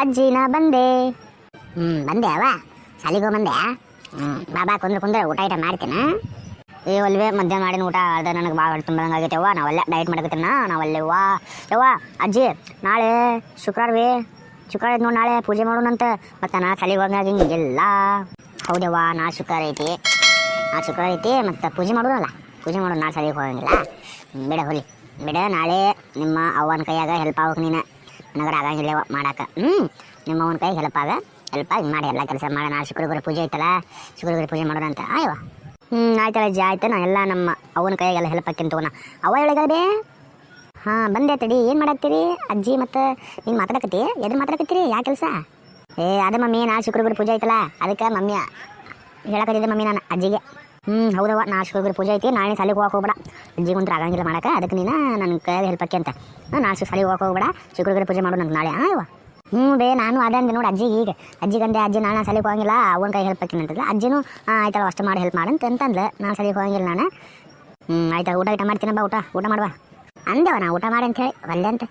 ಅಜ್ಜಿ ನಾ ಬಂದೆ. ಹ್ಞೂ ಬಂದೆ ಅವ. ಸಾಲಿಗೆ ಹೋಗಿ ಬಂದೆ. ಹ್ಞೂ ಬಾಬಾ ಕುಂದ್ರ ಕುಂದ್ರ ಊಟ ಐಟ ಮಾಡ್ತೀನ. ಏ, ಒಲ್ವೇ, ಮಧ್ಯಾಹ್ನ ಮಾಡಿನ ಊಟ ಅದ ನನಗೆ ಭಾಳ ಹೊಟ್ಟೆ ತುಂಬಂಗೆ ಆಗೈತೆ ಅವ್ವ ನಾವೆಲ್ಲ ಡಯಟ್ ಮಾಡಕತ್ತೀನ ನಾವಲ್ಲೇ ವಾ ಯವ್ವ. ಅಜ್ಜಿ, ನಾಳೆ ಶುಕ್ರವಾರವೇ ಶುಕ್ರವಾರ ನೋಡಿ ನಾಳೆ ಪೂಜೆ ಮಾಡೋಣಂತ. ಮತ್ತು ನಾ ಶಾಲಿಗೆ ಹೋಗಂಗಾಗಿ ಹಿಂಗಿಲ್ಲ ಹೌದವ್ವ ನಾಳೆ ಶುಕ್ರವಾರ ಐತಿ. ನಾಳೆ ಶುಕ್ರವಾರ ಐತಿ, ಮತ್ತು ಪೂಜೆ ಮಾಡೋದಲ್ಲ ಪೂಜೆ ಮಾಡೋಣ ನಾಳೆ ಶಾಲಿಗೆ ಹೋಗಂಗಿಲ್ಲ. ಬಿಡ, ಹೊಲಿ. ಬಿಡ, ನಾಳೆ ನಿಮ್ಮ ಅವ್ವನ ಕೈಯಾಗ ಹೆಲ್ಪ್ ಆಗೋಕೆ ನೀನು. ನನಗರ ಆಗಂಗಿಲ್ಲ ಮಾಡಾಕ. ಹ್ಞೂ ನಿಮ್ಮ ಅವನ ಕೈ ಹೆಲ್ಪ್ ಆಗ ಹೆಲ್ಪ್ ಆಗಿ ಮಾಡಿ ಎಲ್ಲ ಕೆಲಸ ಮಾಡೋಣ ಶುಕ್ರವಾರ ಪೂಜೆ ಐತಲ್ಲ, ಶುಕ್ರವಾರ ಪೂಜೆ ಮಾಡೋದಂತ ಆಯ್ವ ಹ್ಞೂ ಆಯ್ತಲ್ಲ ಅಜ್ಜಿ, ಆಯ್ತು. ನಾ ಎಲ್ಲ ನಮ್ಮ ಅವನ ಕೈಯಾಗೆಲ್ಲ ಹೆಲ್ಪ್ ಹಾಕಿನ ತಗೋಣ ಅವ ಹೇಳಿಗದೆ ಹಾಂ, ಬಂದೆ ತಡಿ. ಏನು ಮಾಡಾಕ್ತೀರಿ ಅಜ್ಜಿ ಮತ್ತು ನೀನು ಮಾತಾಡಕತ್ತಿ? ಎದ್ರ ಮಾತಾಡಕತ್ತೀರಿ? ಯಾ ಕೆಲಸ? ಏ, ಅದೇ ಮಮ್ಮಿ ನಾ ಶುಕ್ರವಾರ ಪೂಜೆ ಐತಲ್ಲ, ಅದಕ್ಕೆ ಮಮ್ಮಿ ಹೇಳಕತ್ತಿದ್ದೆ ಮಮ್ಮಿ ನಾನು ಅಜ್ಜಿಗೆ. ಹ್ಞೂ ಹೌದವ್ವ. ನಾ ಹೋಗ್ರಿ ಪೂಜೆ ಐತಿ. ನಾಳೆ ಸಾಲಿಗೆ ಹೋಗಕ್ಕೆ ಹೋಗ್ಬೇಡ. ಅಜ್ಜಿಗೆ ಒಂಥರ ಆಗಂಗಿಲ್ಲ ಮಾಡಕ್ಕೆ. ಅದಕ್ಕೆ ನೀನು ನನ್ನ ಕೈಯಾಗ ಹೆಲ್ಪ್ ಹಾಕಿ ಅಂತ. ಹಾಂ, ನಾಳೆ ಸಾಲಿಗೆ ಹೋಗಕ್ಕೆ ಹೋಗ್ಬೇಡ. ಶುಕ್ರವಾರ ಪೂಜೆ ಮಾಡು ನಂಗೆ ನಾಳೆ. ಹಾಂ ಹ್ಞೂ ಬೇ, ನಾನು ಅದೇ ಅಂದೆ ನೋಡಿ ಅಜ್ಜಿ ಈಗ ಅಜ್ಜಿಗಂದೆ ಅಜ್ಜಿ ನಾನು ಸಾಲಿಗೆ ಹೋಗಂಗಿಲ್ಲ. ಅವನ ಕೈ ಹೆಲ್ಪ್ ಹಾಕಿನ ಅಂತಲ್ಲ ಅಜ್ಜಿನೂ ಆಯ್ತಲ್ಲ ಅಷ್ಟು ಮಾಡಿ ಹೆಲ್ಪ್ ಮಾಡಂತ ಅಂತಂದ್ಲು. ನಾನು ಸಾಲಿಗೆ ಹೋಗಂಗಿಲ್ಲ ನಾನು. ಹ್ಞೂ ಆಯ್ತಾ, ಊಟ ಊಟ ಮಾಡ್ತೀನಿ ಬಾ ಊಟ. ಊಟ ಮಾಡುವ. ಅಂದೆವ ನಾ, ಊಟ ಮಾಡಿ ಅಂತ ಹೇಳಿ ಒಲ್ಲೆ ಅಂತ.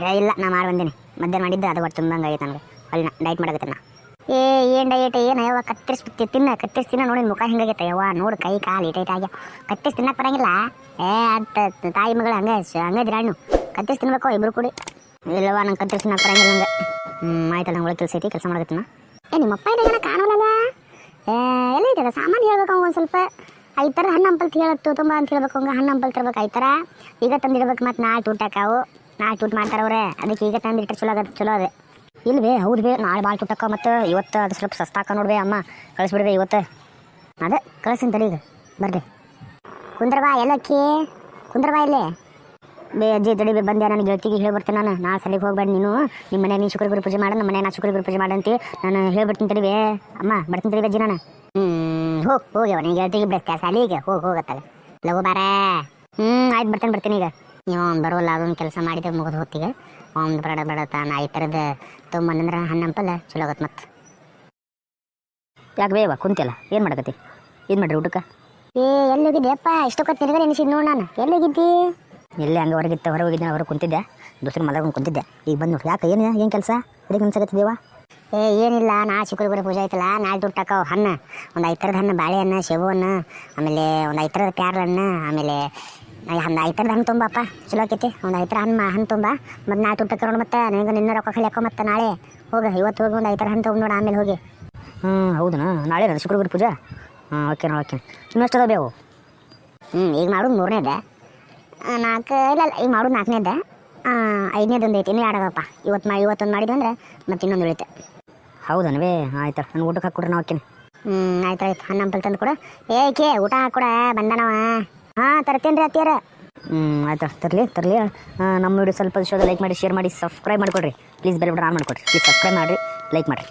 ಏ, ಇಲ್ಲ, ನಾ ಮಾಡಿ ಬಂದೀನಿ. ಮಧ್ಯಾಹ್ನ ಮಾಡಿದ್ದೆ, ಅದು ಒಟ್ಟು ತುಂಬಂಗೆ ಆಗೈತೆ ನನಗೆ. ಅಲ್ಲಿ ಡೈಟ್ ಮಾಡಕತ್ತೆ ನಾ. ಏ ಏನ್ ಡಯಟ್ ಏನು ಯಾವ ಕತ್ತರಿಸಿ ತಿನ್ನ ಕತ್ತರಿಸಿ ತಿನ್ನ ನೋಡಿ ಮುಖ ಹಿಂಗಾಗೈತೆ ಯವ್ವ. ನೋಡು ಕೈ, ಕಾಲು ಇಟೈಟ್ ಆಗ್ಯ ಕತ್ತರಿಸಿ ತಿನ್ನಕ್ಕೆ ಬರಂಗಿಲ್ಲ? ಏ ಅಂತ ತಾಯಿ ಮಗಳು ಹಂಗೆ ಹಂಗೆ ದಿರಾಣು ಕತ್ತರಿಸಿ ಇಬ್ರು ಕೂಡಿ. ಇಲ್ಲವ್ವ, ನಂಗೆ ಕತ್ತರಿಸಿ ತಿನ್ನಕ್ಕೆ ಬರಂಗಿಲ್ಲ ನಂಗೆ. ಹ್ಞೂ ಆಯ್ತಲ್ಲ ನಂಗೆ ಒಳಗೆ ಕೆಲಸ ಐತಿ ಕೆಲಸ ಮಾಡಕತ್ತಿನ. ಏ, ನಿಮ್ಮ ಅಪ್ಪ ಏನೋ ಕಾಣೋಲ್ಲ ಏ, ಎಲ್ಲ ಐತಲ್ಲ ಸಾಮಾನು ಹೇಳ್ಬೇಕು ಅವ್ನು ಒಂದು ಸ್ವಲ್ಪ. ಐತರ ಹಣ್ಣು ಹಂಪಲ್ ಹೇಳತ್ತು, ತುಂಬ ಅಂತ ಹೇಳ್ಬೇಕು ಹಂಗೆ ಹಣ್ಣು ಹಂಪಲ್ ತರ್ಬೇಕು ಥರ. ಈಗ ತಂದಿಡ್ಬೇಕು ಮತ್ತು ನಾಳೆ ಟೂಟಕ್ಕಾವು ನಾಳೆ ಟೂಟ್ ಮಾಡ್ತಾರೆ ಅವ್ರೆ ಅದಕ್ಕೆ ಈಗ ತಂದಿಟ್ರೆ ಚಲೋ ಆಗತ್ತೆ ಚಲೋ ಅದೇ. ಇಲ್ಲ ಬೇ ಹೌದು ಬೇ ನಾಳೆ ಬಾಳ್ ತುಟ್ಟಕ್ಕ ಮತ್ತು ಇವತ್ತು ಅದು ಸ್ವಲ್ಪ ಸಸ್ತಾಕ ನೋಡ್ಬೇ ಅಮ್ಮ. ಕಳಿಸ್ಬಿಡ್ಬೇ ಇವತ್ತು. ಅದೇ ಕಳಿಸ್ತೀನಿ ಈಗ. ಬರ್ರಿ. ಕುಂದ್ರಬಾ ಎಲ್ಲಕ್ಕಿ? ಕುಂದ್ರಬಾ ಇಲ್ಲಿ? ಬೇ ಅಜ್ಜಿ ತಡಿ ಬೇ ಬಂದೆ ನನ್ನ ಗೆಳತಿಗೆ ಹೇಳ್ಬಿಡ್ತೀನಿ ನಾನು. ನಾ ಸಲಿಗೆ ಹೋಗ್ಬೇಡ ನೀನು. ನಿಮ್ಮ ಮನೆ ನೀನು ಶುಕ್ರಗುರು ಪೂಜೆ ಮಾಡು ನಮ್ಮ ಮನೆ ನಾ ಶುಕ್ರಗುರು ಪೂಜೆ ಮಾಡಂತಿ ನಾನು ಹೇಳ್ಬಿಡ್ತೀನಿ ತಡಿ ಬೇ. ಅಮ್ಮ, ಬರ್ತೀನಿ ತಡಿ ಅಜ್ಜಿ ನಾನು. ಹ್ಞೂ ಹೋಗಿ ಹೋಗ್ಯವ ನೀನು ಗೆಳತಿಗೆ ಬಿಡಿಸ್ತೀಯ ಸಾಲಿಗೆ ಹೋಗಿ, ಹೋಗತ್ತಲ್ಲ. ಲಘು ಬಾರೇ. ಹ್ಞೂ ಆಯ್ತು, ಬರ್ತೀನಿ ಬರ್ತೀನಿ ಈಗ. ನೀವು ಅವ್ನು ಬರೋಲ್ಲ ಅದೊಂದು ಕೆಲಸ ಮಾಡಿದೆ ಮುಗಿದು ಹೊತ್ತಿಗೆ. ಅವ್ನು ಬೇಡ ಬೇಡ ತಾನು ಈ ಥರದ ತೊಗೊಂಬಂದ್ರೆ ಹಣ್ಣಂಪಲ್ಲ ಚಲೋ ಆಗತ್ತೆ ಮತ್ತೆ. ಯಾಕೆ ಬೇವ ಕುಂತಿಲ್ಲ ಏನು ಮಾಡಕತ್ತಿ? ಏನು ಮಾಡ್ರಿ ಊಟಕ್ಕೆ? ಏ ಎಲ್ಲಿ ಹೋಗಿದ್ದೆಪ್ಪ ಇಷ್ಟಕ್ಕೆ ತಿರುಗ ನೆನೆಸಿದ್ ನೋಡು ನಾನು. ಎಲ್ಲೋಗಿದ್ದಿ? ಎಲ್ಲೇ ಹಂಗೆ ಹೊರಗಿತ್ತ ಹೊರಗೆ ಹೋಗಿದ್ದೆ ಹೊರಗೆ ಕುಂತಿದ್ದೆ. ದೋಸ್ತರ ಮಲಗೊಂಡು ಕುಂತಿದ್ದೆ. ಈಗ ಬಂದು ನೋಡಿ ಯಾಕೆ ಏನು ಏನು ಕೆಲಸ? ಇದಕ್ಕೆ ಅನ್ಸಕತ್ತಿದ್ದೇವ ಏ ಏನಿಲ್ಲ ನಾ ಶುಕ್ರಗುರು ಪೂಜೆ ಐತಲ್ಲ ನಾಳೆ ದುಡ್ಡು ಹಣ್ಣು. ಒಂದು ಐದು ಥರದ ಹಣ್ಣು ಬಾಳೆಹಣ್ಣು ಶೇವು ಹಣ್ಣು ಆಮೇಲೆ ಒಂದು ಐದು ಥರದ ಪ್ಯಾರ್ಲ ಹಣ್ಣು ಆಮೇಲೆ ಒಂದು ಥರದ ಹಣ್ಣು ತುಂಬಪ್ಪ ಚಲೋ ಆಕೈತಿ. ಒಂದು ಐತರ ಹಣ್ಣು ಹಣ್ಣು ತುಂಬ. ಮತ್ತು ನಾಳೆ ದುಡ್ಡು ತಗೊಂಡು ಮತ್ತೆ ನನಗೆ ನಿನ್ನ ರೊಕ್ಕ ಕಳಿಯಕ್ಕೋ ಮತ್ತೆ ನಾಳೆ. ಹೋಗಿ ಇವತ್ತು ಹೋಗಿ ಒಂದು ಐತರ ಹಣ್ಣು ತೊಗೊಂಡು ನೋಡಿ ಆಮೇಲೆ ಹೋಗಿ. ಹ್ಞೂ ಹೌದಾ ನಾಳೆ ನಾನು ಶುಕ್ರವಾರ ಪೂಜೆ? ಹಾಂ ಓಕೆ ನಾ ಓಕೆ. ಇನ್ನಷ್ಟು ಎಷ್ಟು ಬೇವು ಹ್ಞೂ ಈಗ ಮಾಡೋದು ಮೂರನೇದೆ ನಾಲ್ಕು ಇಲ್ಲ ಇಲ್ಲ ಈಗ ಮಾಡೋದು ನಾಲ್ಕನೇದೆ ಐದನೇದೊಂದು ಐತಿ ಇನ್ನೂ ಎರಡದಪ್ಪ ಇವತ್ತು ಮಾ ಇವತ್ತೊಂದು ಮಾಡಿದ್ವಿ ಅಂದ್ರೆ ಮತ್ತೆ ಇನ್ನೊಂದು ಉಳಿತೆ. ಹೌದನವೇ? ಆಯ್ತು ನಾನು ಊಟಕ್ಕೆ ಹಾಕ್ಕೊಡ್ರಿ ನಾ ಓಕೆ ಹ್ಞೂ ಆಯ್ತು ಆಯ್ತು. ಹಣ್ಣು ಹಂಪಲ್ ತಂದು ಕೊಡು. ಏಕೆ ಊಟ ಹಾಕೊಡ ಬಂದನವ. ಹಾಂ ತರ್ತೇನ್ರಿ ರೀ ಅತ್ತಿಯರ ಹ್ಞೂ ಆಯ್ತು ತರಲಿ ತರಲಿ. ನಮ್ಮ ವಿಡಿಯೋ ಸ್ವಲ್ಪ ಶೋದ ಲೈಕ್ ಮಾಡಿ ಶೇರ್ ಮಾಡಿ ಸಬ್ಸ್ಕ್ರೈಬ್ ಮಾಡಿಕೊಡ್ರಿ. ಪ್ಲೀಸ್ ಬೆಲ್ ಬಟನ್ ಆನ್ ಮಾಡಿಕೊಡ್ರಿ. ಪ್ಲೀಸ್ ಸಬ್ಸ್ಕ್ರೈಬ್ ಮಾಡಿರಿ ಲೈಕ್ ಮಾಡಿರಿ.